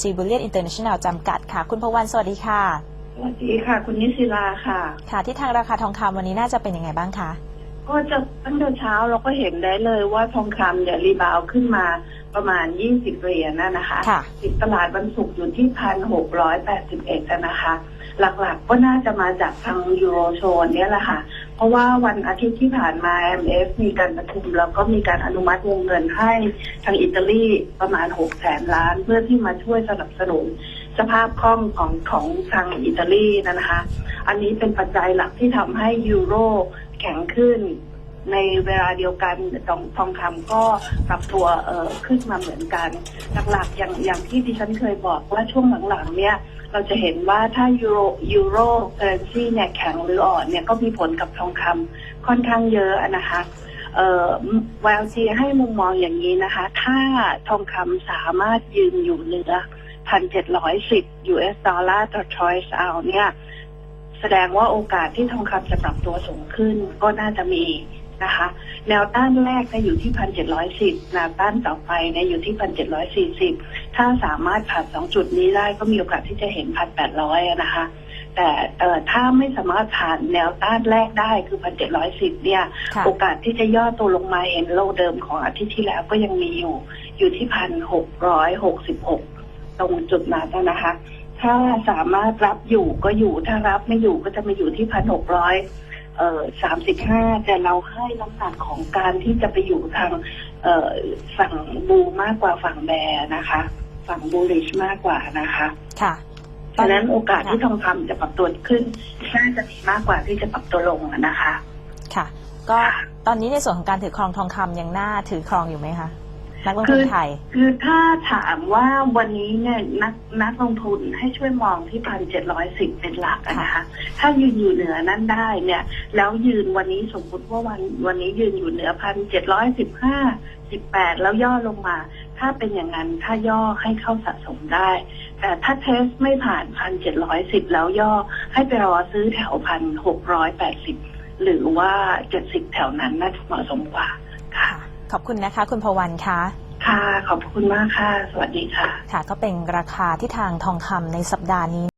LG Bullion International จำกัดค่ะ คุณพวันสวัสดีค่ะ สวัสดีค่ะ คุณนิศิลาค่ะ ค่ะที่ทางราคาทองคำวันนี้น่าจะเป็นยังไงบ้างคะก็จะตั้งแต่เช้าเราก็เห็นได้เลยว่าทองคำเนี่ยรีบาวด์ขึ้นมาประมาณ 20 เหรียญนะนะคะค่ะปิดตลาดวันศุกร์อยู่ที่พันหกร้อยแปดสิบเอ็ดนะคะ หลักๆก็น่าจะมาจากทางยูโรโซนเนี่ยแหละค่ะ เพราะว่าวันอาทิตย์ที่ผ่านมา MF มีการประชุมแล้วก็มีการอนุมัติวงเงินให้ทางอิตาลีประมาณ6แสนล้าน เพื่อที่มาช่วยสนับสนุนสภาพคล่องของของทางอิตาลีนะคะ อันนี้เป็นปัจจัยหลักที่ทำให้ยูโรแข็งขึ้น ในเวลาเดียวกันทองทองคำก็ปรับตัวเอ่อขึ้นมาเหมือนกัน หลักๆอย่างอย่างที่ดิฉันเคยบอกว่าช่วงหลังๆเนี่ยเราจะเห็นว่าถ้ายูโรยูโรเคอเรนซีเนี่ยแข็งหรืออ่อนเนี่ยก็มีผลกับทองคำค่อนข้างเยอะนะคะเอ่อ YLG ให้มุมมองอย่างนี้นะคะ ถ้าทองคำสามารถยืนอยู่เหนือพันเจ็ดร้อยสิบ US ดอลลาร์ต่อ choice เอาเนี่ย แสดงว่าโอกาสที่ทองคำจะปรับตัวสูงขึ้นก็น่าจะมี นะคะ แนวต้านแรกเนี่ยอยู่ที่พันเจ็ดร้อยสิบแนวต้านต่อไปเนี่ยอยู่ที่พันเจ็ดร้อยสี่สิบถ้าสามารถผ่านสองจุดนี้ได้ก็มีโอกาสที่จะเห็นพันแปดร้อยนะคะ แต่เอ่อถ้าไม่สามารถผ่านแนวต้านแรกได้คือพันเจ็ดร้อยสิบเนี่ยค่ะโอกาสที่จะย่อตัวลงมาเห็นโลเดิมของอาทิตย์ที่แล้วก็ยังมีอยู่ อยู่ที่พันหกร้อยหกสิบหกตรงจุดนั้นนะคะถ้าสามารถรับอยู่ก็อยู่ถ้ารับไม่อยู่ก็จะมาอยู่ที่พันหกร้อย เอ่อสามสิบห้าแต่เราให้น้ำหนักของการที่จะไปอยู่ทางเอ่อฝั่งบูมากกว่าฝั่งแบร์นะคะ ฝั่งบูริชมากกว่านะคะค่ะฉะนั้นโอกาสค่ะที่ทองคำจะปรับตัวขึ้นน่าจะมีมากกว่าที่จะปรับตัวลงอะนะคะ ค่ะ ก็ตอนนี้ในส่วนของการถือครองทองคำยังน่าถือครองอยู่ไหมคะ นักลงทุนไทย คือถ้าถามว่าวันนี้เนี่ยนักนักลงทุนให้ช่วยมองที่พันเจ็ดร้อยสิบเป็นหลักอะนะคะถ้ายืนอยู่เหนือนั้นได้เนี่ย แล้วยืนวันนี้สมมติว่าวันวันนี้ยืนอยู่เหนือพันเจ็ดร้อยสิบห้าสิบแปดแล้วย่อลงมา ถ้าเป็นอย่างนั้นถ้าย่อให้เข้าสะสมได้ แต่ถ้าเทสไม่ผ่านพันเจ็ดร้อยสิบแล้วย่อให้ไปรอซื้อแถวพันหกร้อยแปดสิบหรือว่าเจ็ดสิบแถวนั้นน่าจะเหมาะสมกว่าค่ะค่ะ ขอบคุณนะคะ คุณพวันคะค่ะ ขอบคุณมากค่ะ สวัสดีค่ะ ค่ะ ก็เป็นราคาที่ทางทองคำในสัปดาห์นี้